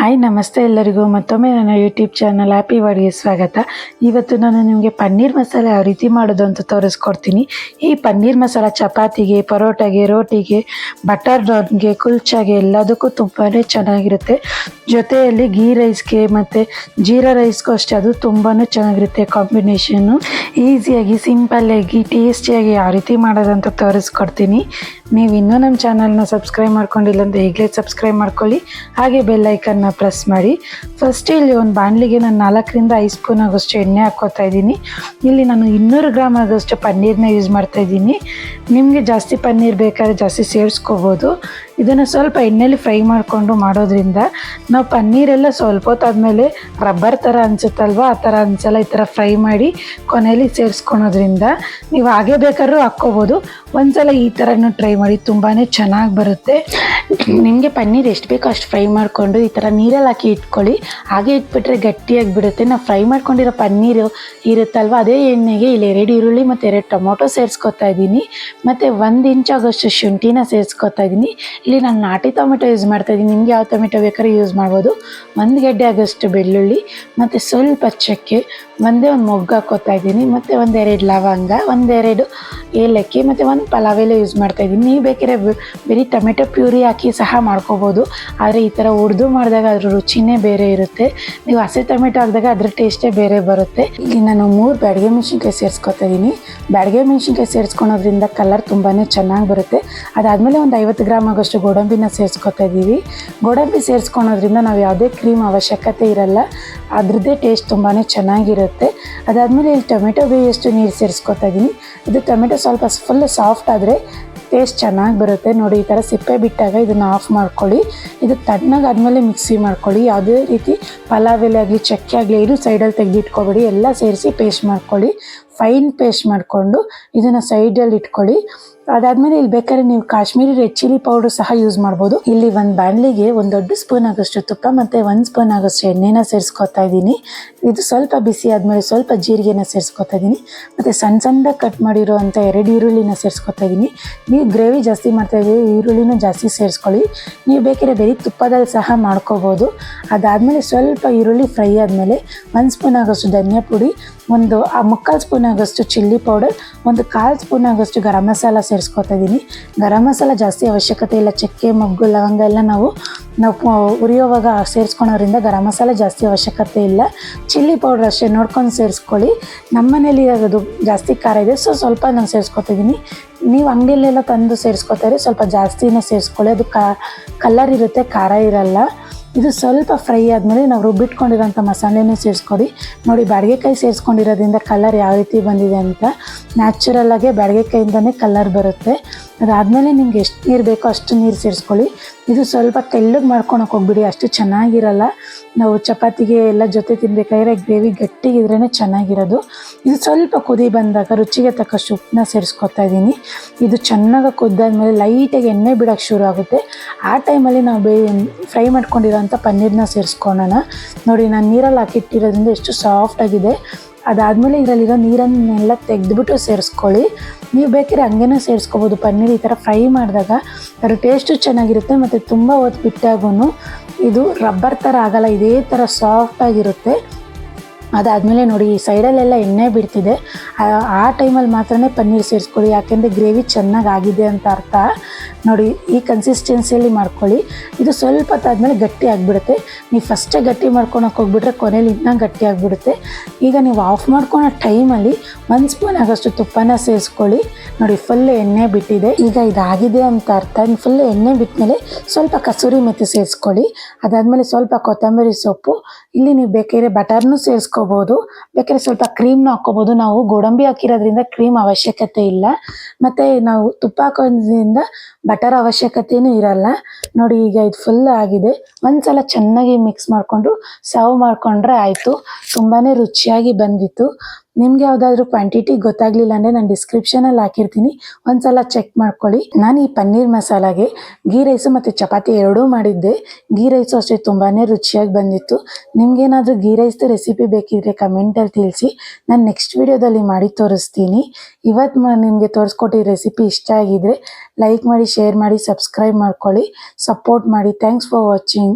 Hi, ನಮಸ್ತೆ ಎಲ್ಲರಿಗೂ. ಮತ್ತೊಮ್ಮೆ ನನ್ನ ಯೂಟ್ಯೂಬ್ ಚಾನಲ್ ಹ್ಯಾಪಿ ವಾಡಿಗೆ ಸ್ವಾಗತ. ಇವತ್ತು ನಾನು ನಿಮಗೆ ಪನ್ನೀರ್ ಮಸಾಲೆ ಯಾವ ರೀತಿ ಮಾಡೋದು ಅಂತ ತೋರಿಸ್ಕೊಡ್ತೀನಿ. ಈ ಪನ್ನೀರ್ ಮಸಾಲ ಚಪಾತಿಗೆ, ಪರೋಟಾಗೆ, ರೋಟಿಗೆ ಬಟರ್ ನಾನ್ಗೆ ಕುಲ್ಚಾಗೆ ಎಲ್ಲದಕ್ಕೂ ತುಂಬಾ ಚೆನ್ನಾಗಿರುತ್ತೆ. ಜೊತೆಯಲ್ಲಿ ಗೀ ರೈಸ್ಗೆ ಮತ್ತು ಜೀರಾ ರೈಸ್ಗೂ ಅಷ್ಟೇ, ಅದು ತುಂಬಾ ಚೆನ್ನಾಗಿರುತ್ತೆ ಕಾಂಬಿನೇಷನ್ನು ಈಸಿಯಾಗಿ ಸಿಂಪಲ್ಲಾಗಿ ಟೇಸ್ಟಿಯಾಗಿ ಯಾವ ರೀತಿ ಮಾಡೋದಂತ ತೋರಿಸ್ಕೊಡ್ತೀನಿ. ನೀವು ಇನ್ನೂ ನಮ್ಮ ಚಾನಲ್ನ ಸಬ್ಸ್ಕ್ರೈಬ್ ಮಾಡ್ಕೊಂಡಿಲ್ಲ ಅಂತ ಈಗಲೇ ಸಬ್ಸ್ಕ್ರೈಬ್ ಮಾಡ್ಕೊಳ್ಳಿ. ಹಾಗೆ ಬೆಲ್ ಐಕನ್ನ ಪ್ರೆಸ್ ಮಾಡಿ. ಫಸ್ಟ್ ಇಲ್ಲಿ ಒಂದು ಬಾಣಲಿಗೆ ನಾನು ನಾಲ್ಕರಿಂದ ಐದು ಸ್ಪೂನ್ ಆಗೋಷ್ಟು ಎಣ್ಣೆ ಹಾಕ್ಕೋತಾ ಇದ್ದೀನಿ. ಇಲ್ಲಿ ನಾನು ಇನ್ನೂರು ಗ್ರಾಮ್ ಆಗೋಷ್ಟು ಪನ್ನೀರ್ನ ಯೂಸ್ ಮಾಡ್ತಾ ಇದ್ದೀನಿ. ನಿಮಗೆ ಜಾಸ್ತಿ ಪನ್ನೀರ್ ಬೇಕಾದ್ರೆ ಜಾಸ್ತಿ ಸೇರಿಸ್ಕೋಬೋದು. ಇದನ್ನು ಸ್ವಲ್ಪ ಎಣ್ಣೆಲಿ ಫ್ರೈ ಮಾಡಿಕೊಂಡು ಮಾಡೋದ್ರಿಂದ ನಾವು ಪನ್ನೀರೆಲ್ಲ ಸ್ವಲ್ಪ ಹೊತ್ತಾದಮೇಲೆ ರಬ್ಬರ್ ಥರ ಅನಿಸುತ್ತಲ್ವ? ಆ ಥರ ಅನ್ಸಲ್ಲ, ಈ ಥರ ಫ್ರೈ ಮಾಡಿ ಕೊನೆಯಲ್ಲಿ ಸೇರಿಸ್ಕೊಳೋದ್ರಿಂದ ನೀವು ಹಾಗೆ ಬೇಕಾದ್ರೂ ಹಾಕ್ಕೋಬೋದು. ಒಂದ್ಸಲ ಈ ಥರನೂ ಟ್ರೈ ಮಾಡಿ ತುಂಬಾ ಚೆನ್ನಾಗಿ ಬರುತ್ತೆ. ನಿಮಗೆ ಪನ್ನೀರ್ ಎಷ್ಟು ಬೇಕೋ ಅಷ್ಟು ಫ್ರೈ ಮಾಡಿಕೊಂಡು ಈ ಥರ ನೀರಲ್ಲಿ ಹಾಕಿ ಇಟ್ಕೊಳ್ಳಿ. ಹಾಗೆ ಇಟ್ಬಿಟ್ರೆ ಗಟ್ಟಿಯಾಗಿ ಬಿಡುತ್ತೆ ನಾವು ಫ್ರೈ ಮಾಡ್ಕೊಂಡಿರೋ ಪನ್ನೀರು ಇರುತ್ತಲ್ವ, ಅದೇ ಎಣ್ಣೆಗೆ ಇಲ್ಲಿ ಎರಡು ಈರುಳ್ಳಿ ಮತ್ತು ಎರಡು ಟೊಮೊಟೊ ಸೇರಿಸ್ಕೊತಾ ಇದ್ದೀನಿ. ಮತ್ತು ಒಂದು ಇಂಚ್ ಆಗೋಷ್ಟು ಶುಂಠಿನ ಸೇರಿಸ್ಕೊತಾ ಇದ್ದೀನಿ. ಇಲ್ಲಿ ನಾನು ನಾಟಿ ಟೊಮೆಟೊ ಯೂಸ್ ಮಾಡ್ತಾ ಇದ್ದೀನಿ. ನಿಮ್ಗೆ ಯಾವ ಟೊಮೆಟೊ ಬೇಕಾದ್ರೆ ಯೂಸ್ ಮಾಡ್ಬೋದು. ಒಂದು ಗೆಡ್ಡೆ ಆಗೋಷ್ಟು ಬೆಳ್ಳುಳ್ಳಿ, ಮತ್ತು ಸ್ವಲ್ಪ ಚಕ್ಕೆ, ಒಂದೇ ಒಂದು ಮೊಗ್ಗು ಹಾಕೋತಾ ಇದ್ದೀನಿ. ಮತ್ತು ಒಂದೆರಡು ಲವಂಗ, ಒಂದೆರಡು ಏಲಕ್ಕಿ, ಮತ್ತು ಒಂದು ಪಲಾವ್ ಎಲೆ ಯೂಸ್ ಮಾಡ್ತಾ ಇದ್ದೀನಿ. ನೀವು ಬೇಕಾದ್ರೆ ಬರೀ ಟೊಮೆಟೊ ಪ್ಯೂರಿ ಹಾಕಿ ಸಹ ಮಾಡ್ಕೋಬೋದು. ಆದರೆ ಈ ಥರ ಹುರಿದು ಮಾಡಿದಾಗ ಅದ್ರ ರುಚಿನೇ ಬೇರೆ ಇರುತ್ತೆ. ನೀವು ಹಸಿ ಟೊಮೆಟೊ ಹಾಕಿದಾಗ ಅದ್ರ ಟೇಸ್ಟೇ ಬೇರೆ ಬರುತ್ತೆ. ಇಲ್ಲಿ ನಾನು ಮೂರು ಬ್ಯಾಡಿಗೆ ಮೆಣಸಿನ್ಕಾಯಿ ಸೇರಿಸ್ಕೊತಾ ಇದ್ದೀನಿ. ಬ್ಯಾಡಿಗೆ ಮೆಣಸಿನ್ಕಾಯಿ ಸೇರಿಸ್ಕೊಳೋದ್ರಿಂದ ಕಲರ್ ತುಂಬಾ ಚೆನ್ನಾಗಿ ಬರುತ್ತೆ. ಅದಾದಮೇಲೆ ಒಂದು ಐವತ್ತು ಗ್ರಾಮ್ ಆಗೋಷ್ಟು ಗೋಡಂಬಿನ ಸೇರಿಸ್ಕೊತಾ ಇದ್ದೀವಿ. ಗೋಡಂಬಿ ಸೇರಿಸ್ಕೊಳೋದ್ರಿಂದ ನಾವು ಯಾವುದೇ ಕ್ರೀಮ್ ಅವಶ್ಯಕತೆ ಇರಲ್ಲ. ಅದರದ್ದೇ ಟೇಸ್ಟ್ ತುಂಬಾ ಚೆನ್ನಾಗಿರುತ್ತೆ. ಅದಾದಮೇಲೆ ಇಲ್ಲಿ ಟೊಮೆಟೊ ಬೇಯಷ್ಟು ನೀರು ಸೇರಿಸ್ಕೊತಾ ಇದ್ದೀನಿ. ಇದು ಟೊಮೆಟೊ ಸ್ವಲ್ಪ ಫುಲ್ ಸಾಫ್ಟ್ ಆದರೆ ಟೇಸ್ಟ್ ಚೆನ್ನಾಗಿ ಬರುತ್ತೆ. ನೋಡಿ, ಈ ಥರ ಸಿಪ್ಪೆ ಬಿಟ್ಟಾಗ ಇದನ್ನು ಆಫ್ ಮಾಡ್ಕೊಳ್ಳಿ. ಇದು ತಣ್ಣಗಾದ್ಮೇಲೆ ಮಿಕ್ಸಿ ಮಾಡ್ಕೊಳ್ಳಿ. ಯಾವುದೇ ರೀತಿ ಪಲಾವ್ ಎಲೆ ಆಗಲಿ, ಚಕ್ಕೆ ಆಗಲಿ, ಏನು ಸೈಡಲ್ಲಿ ತೆಗೆದಿಟ್ಕೊಬೇಡಿ. ಎಲ್ಲ ಸೇರಿಸಿ ಪೇಸ್ಟ್ ಮಾಡ್ಕೊಳ್ಳಿ. ಫೈನ್ ಪೇಸ್ಟ್ ಮಾಡಿಕೊಂಡು ಇದನ್ನು ಸೈಡಲ್ಲಿ ಇಟ್ಕೊಳ್ಳಿ. ಅದಾದಮೇಲೆ ಇಲ್ಲಿ ಬೇಕಾದ್ರೆ ನೀವು ಕಾಶ್ಮೀರಿ ರೆಡ್ ಚಿಲ್ಲಿ ಪೌಡರ್ ಸಹ ಯೂಸ್ ಮಾಡ್ಬೋದು. ಇಲ್ಲಿ ಒಂದು ಬಾಣಲಿಗೆ ಒಂದು ದೊಡ್ಡ ಸ್ಪೂನ್ ಆಗೋಷ್ಟು ತುಪ್ಪ ಮತ್ತೆ ಒಂದು ಸ್ಪೂನ್ ಆಗಷ್ಟು ಎಣ್ಣೆನ ಸೇರಿಸ್ಕೊತಾ ಇದ್ದೀನಿ. ಇದು ಸ್ವಲ್ಪ ಬಿಸಿ ಆದಮೇಲೆ ಸ್ವಲ್ಪ ಜೀರಿಗೆನ ಸೇರಿಸ್ಕೊತಾ ಇದ್ದೀನಿ. ಮತ್ತು ಸಣ್ಣ ಸಣ್ಣದಾಗಿ ಕಟ್ ಮಾಡಿರೋವಂಥ ಎರಡು ಈರುಳ್ಳಿನ ಸೇರಿಸ್ಕೊತಾ ಇದ್ದೀನಿ. ನೀವು ಗ್ರೇವಿ ಜಾಸ್ತಿ ಮಾಡ್ತಾ ಇದ್ದೀವಿ ಈರುಳ್ಳಿನ ಜಾಸ್ತಿ ಸೇರಿಸ್ಕೊಳ್ಳಿ. ನೀವು ಬೇಕಿದ್ರೆ ಬರೀ ತುಪ್ಪದಲ್ಲಿ ಸಹ ಮಾಡ್ಕೋಬೋದು. ಅದಾದಮೇಲೆ ಸ್ವಲ್ಪ ಈರುಳ್ಳಿ ಫ್ರೈ ಆದಮೇಲೆ ಒಂದು ಸ್ಪೂನ್ ಆಗೋಷ್ಟು ಧನಿಯಾ ಪುಡಿ, ಒಂದು ಆ ಮುಕ್ಕಾಲು ಸ್ಪೂನ್ ಆಗೋಷ್ಟು ಚಿಲ್ಲಿ ಪೌಡರ್, ಒಂದು ಕಾಲು ಸ್ಪೂನ್ ಆಗೋಷ್ಟು ಗರಂ ಮಸಾಲ ಸೇರಿಸ್ಕೊತಾ ಇದ್ದೀನಿ ಗರಂ ಮಸಾಲ ಜಾಸ್ತಿ ಅವಶ್ಯಕತೆ ಇಲ್ಲ. ಚಕ್ಕೆ, ಮೊಗ್ಗು, ಲವಂಗ ಎಲ್ಲ ನಾವು ನಾವು ಉರಿಯೋವಾಗ ಸೇರಿಸ್ಕೊಳೋದ್ರಿಂದ ಗರಂ ಮಸಾಲ ಜಾಸ್ತಿ ಅವಶ್ಯಕತೆ ಇಲ್ಲ. ಚಿಲ್ಲಿ ಪೌಡ್ರ್ ಅಷ್ಟೇ ನೋಡ್ಕೊಂಡು ಸೇರಿಸ್ಕೊಳ್ಳಿ. ನಮ್ಮ ಮನೇಲಿ ಅದು ಜಾಸ್ತಿ ಖಾರ ಇದೆ. ಸೊ ಸ್ವಲ್ಪ ನಾನು ಸೇರಿಸ್ಕೊತಿದ್ದೀನಿ ನೀವು ಅಂಗಡಿಯಲ್ಲೆಲ್ಲ ತಂದು ಸೇರಿಸ್ಕೊತಾರೆ ಸ್ವಲ್ಪ ಜಾಸ್ತಿನೇ ಸೇರಿಸ್ಕೊಳ್ಳಿ. ಅದು ಕಲರ್ ಇರುತ್ತೆ, ಖಾರ ಇರಲ್ಲ. ಇದು ಸ್ವಲ್ಪ ಫ್ರೈ ಆದಮೇಲೆ ನಾವು ರುಬ್ಬಿಟ್ಕೊಂಡಿರೋಂಥ ಮಸಾಲೆನೇ ಸೇರಿಸ್ಕೊಡಿ. ನೋಡಿ ಬಾಡಿಗೆಕಾಯಿ ಸೇರಿಸ್ಕೊಂಡಿರೋದ್ರಿಂದ ಕಲರ್ ಯಾವ ರೀತಿ ಬಂದಿದೆ ಅಂತ ನ್ಯಾಚುರಲ್ಲಾಗೆ ಬಾಡಿಗೆಕಾಯಿಂದನೇ ಕಲರ್ ಬರುತ್ತೆ. ಅದಾದಮೇಲೆ ನಿಮ್ಗೆ ಎಷ್ಟು ನೀರು ಬೇಕೋ ಅಷ್ಟು ನೀರು ಸೇರಿಸ್ಕೊಳ್ಳಿ. ಇದು ಸ್ವಲ್ಪ ತೆಳ್ಳಗೆ ಮಾಡ್ಕೊಳಕ್ಕೆ ಹೋಗ್ಬಿಡಿ, ಅಷ್ಟು ಚೆನ್ನಾಗಿರಲ್ಲ. ನಾವು ಚಪಾತಿಗೆ ಎಲ್ಲ ಜೊತೆ ತಿನ್ಬೇಕಾದ್ರೆ ಗ್ರೇವಿ ಗಟ್ಟಿಗಿದ್ರೇ ಚೆನ್ನಾಗಿರೋದು. ಇದು ಸ್ವಲ್ಪ ಕುದಿ ಬಂದಾಗ ರುಚಿಗೆ ತಕ್ಕಷ್ಟು ಉಪ್ಪನ್ನ ಸೇರಿಸ್ಕೊತಾ ಇದ್ದೀನಿ ಇದು ಚೆನ್ನಾಗಿ ಕುದ್ದಾದ್ಮೇಲೆ ಲೈಟಾಗಿ ಎಣ್ಣೆ ಬಿಡೋಕ್ಕೆ ಶುರು ಆಗುತ್ತೆ. ಆ ಟೈಮಲ್ಲಿ ನಾವು ಬೇ ಫ್ರೈ ಮಾಡ್ಕೊಂಡಿರೋಂಥ ಪನ್ನೀರನ್ನ ಸೇರಿಸ್ಕೊಳ್ಳೋಣ. ನೋಡಿ, ನಾನು ನೀರಲ್ಲಿ ಹಾಕಿಟ್ಟಿರೋದ್ರಿಂದ ಎಷ್ಟು ಸಾಫ್ಟಾಗಿದೆ ಅದಾದಮೇಲೆ ಇದರಲ್ಲಿರೋ ನೀರನ್ನೆಲ್ಲ ತೆಗೆದುಬಿಟ್ಟು ಸೇರಿಸ್ಕೊಳ್ಳಿ. ನೀವು ಬೇಕಿದ್ರೆ ಹಂಗೇನೂ ಸೇರಿಸ್ಕೋಬೋದು. ಪನ್ನೀರ್ ಈ ಥರ ಫ್ರೈ ಮಾಡಿದಾಗ ಅದರ ಟೇಸ್ಟು ಚೆನ್ನಾಗಿರುತ್ತೆ, ಮತ್ತು ತುಂಬ ಹೊತ್ತು ಬಿಟ್ಟಾಗೂ ಇದು ರಬ್ಬರ್ ಥರ ಆಗಲ್ಲ ಇದೇ ಥರ ಸಾಫ್ಟಾಗಿರುತ್ತೆ ಅದಾದಮೇಲೆ ನೋಡಿ, ಈ ಸೈಡಲ್ಲೆಲ್ಲ ಎಣ್ಣೆ ಬಿಡ್ತಿದೆ. ಆ- ಟೈಮಲ್ಲಿ ಮಾತ್ರ ಪನ್ನೀರ್ ಸೇರಿಸ್ಕೊಳ್ಳಿ, ಯಾಕೆಂದರೆ ಗ್ರೇವಿ ಚೆನ್ನಾಗಿ ಆಗಿದೆ ಅಂತ ಅರ್ಥ. ನೋಡಿ, ಈ ಕನ್ಸಿಸ್ಟೆನ್ಸಿಯಲ್ಲಿ ಮಾಡ್ಕೊಳ್ಳಿ. ಇದು ಸ್ವಲ್ಪ ಹೊತ್ತಾದಮೇಲೆ ಗಟ್ಟಿ ಆಗಿಬಿಡುತ್ತೆ. ನೀವು ಫಸ್ಟೇ ಗಟ್ಟಿ ಮಾಡ್ಕೊಳಕ್ಕೆ ಹೋಗ್ಬಿಟ್ರೆ ಕೊನೆಯಲ್ಲಿ ಇನ್ನೂ ಗಟ್ಟಿ ಆಗಿಬಿಡುತ್ತೆ. ಈಗ ನೀವು ಆಫ್ ಮಾಡ್ಕೊಳೋ ಟೈಮಲ್ಲಿ ಒಂದು ಸ್ಪೂನ್ ಆಗೋಷ್ಟು ತುಪ್ಪನ ಸೇರಿಸ್ಕೊಳ್ಳಿ. ನೋಡಿ ಫುಲ್ ಎಣ್ಣೆ ಬಿಟ್ಟಿದೆ. ಈಗ ಇದಾಗಿದೆ ಅಂತ ಅರ್ಥ. ಫುಲ್ ಎಣ್ಣೆ ಬಿಟ್ಟಮೇಲೆ ಸ್ವಲ್ಪ ಕಸೂರಿ ಮೆತ್ತಿ ಸೇರಿಸ್ಕೊಳ್ಳಿ. ಅದಾದಮೇಲೆ ಸ್ವಲ್ಪ ಕೊತ್ತಂಬರಿ ಸೊಪ್ಪು. ಇಲ್ಲಿ ನೀವು ಬೇಕಾದ್ರೆ ಬಟರ್ನು ಸೇರಿಸ್ಕೋಬೋದು ಬೇಕಾದ್ರೆ ಸ್ವಲ್ಪ ಕ್ರೀಮ್ನ ಹಾಕ್ಕೋಬೋದು ನಾವು ಗೋಡಂಬಿ ಹಾಕಿರೋದ್ರಿಂದ ಕ್ರೀಮ್ ಅವಶ್ಯಕತೆ ಇಲ್ಲ. ಮತ್ತೆ ನಾವು ತುಪ್ಪ ಹಾಕೋದ್ರಿಂದ ಬಟರ್ ಅವಶ್ಯಕತೆಯೂ ಇರಲ್ಲ. ನೋಡಿ ಈಗ ಇದು ಫುಲ್ ಆಗಿದೆ. ಒಂದ್ಸಲ ಚೆನ್ನಾಗಿ ಮಿಕ್ಸ್ ಮಾಡಿಕೊಂಡು ಸರ್ವ್ ಮಾಡಿಕೊಂಡ್ರೆ ಆಯಿತು. ತುಂಬಾ ರುಚಿಯಾಗಿ ಬಂದಿತ್ತು. ನಿಮ್ಗೆ ಯಾವ್ದಾದ್ರು ಕ್ವಾಂಟಿಟಿ ಗೊತ್ತಾಗ್ಲಿಲ್ಲ ಅಂದ್ರೆ ನಾನು ಡಿಸ್ಕ್ರಿಪ್ಷನ್ ಅಲ್ಲಿ ಹಾಕಿರ್ತೀನಿ. ಒಂದ್ಸಲ ಚೆಕ್ ಮಾಡ್ಕೊಳ್ಳಿ. ನಾನು ಈ ಪನ್ನೀರ್ ಮಸಾಲಾಗೆ ಗೀ ರೈಸು ಮತ್ತು ಚಪಾತಿ ಎರಡೂ ಮಾಡಿದ್ದೆ. ಗೀ ರೈಸು ಅಷ್ಟೇ ತುಂಬಾ ರುಚಿಯಾಗಿ ಬಂದಿತ್ತು. ನಿಮ್ಗೇನಾದರೂ ಗೀ ರೈಸ್ದು ರೆಸಿಪಿ ಬೇಕಿದ್ರೆ ಕಮೆಂಟಲ್ಲಿ ತಿಳಿಸಿ. ನಾನು ನೆಕ್ಸ್ಟ್ ವಿಡಿಯೋದಲ್ಲಿ ಮಾಡಿ ತೋರಿಸ್ತೀನಿ. ಇವತ್ತು ನಿಮ್ಗೆ ನಿಮಗೆ ತೋರಿಸ್ಕೊಟ್ಟಿ ರೆಸಿಪಿ ಇಷ್ಟ ಆಗಿದ್ರೆ ಲೈಕ್ ಮಾಡಿ ಶೇರ್ ಮಾಡಿ ಸಬ್ಸ್ಕ್ರೈಬ್ ಮಾಡ್ಕೊಳ್ಳಿ. ಸಪೋರ್ಟ್ ಮಾಡಿ. Thanks for watching